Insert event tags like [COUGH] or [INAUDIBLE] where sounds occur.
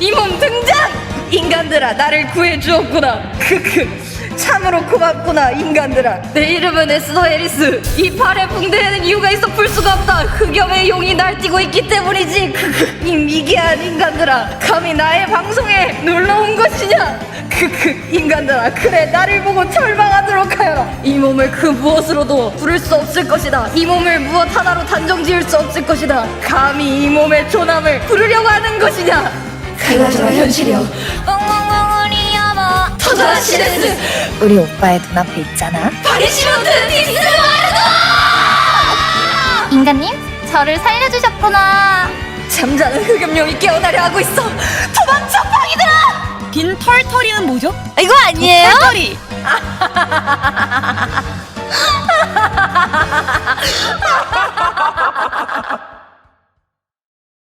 이 몸 등장! 인간들아 나를 구해주었구나. 크크. 참으로 고맙구나 인간들아. 내 이름은 에스더 에리스. 이 팔에 붕대에는 이유가 있어 풀 수가 없다. 흑염의 용이 날뛰고 있기 때문이지. 크크. 이 미개한 인간들아 감히 나의 방송에 놀러온 것이냐? 크크. 인간들아 그래 나를 보고 절망하도록 하여라 이 몸을 그 무엇으로도 부를 수 없을 것이다. 이 몸을 무엇 하나로 단정 지을 수 없을 것이다. 감히 이 몸의 존함을 부르려고 하는 것이냐 갈라져라 현실이여 엉엉엉 우리 터져라 오빠의 눈앞에 있잖아. 바리시몬드 디스 와르도 인간님 저를 살려주셨구나 잠자는 흑염룡이 깨어나려 하고 있어 도망쳐 팡이들아 빈 털털이는 뭐죠? 이거 아니에요? 털털이. [LAUGHS]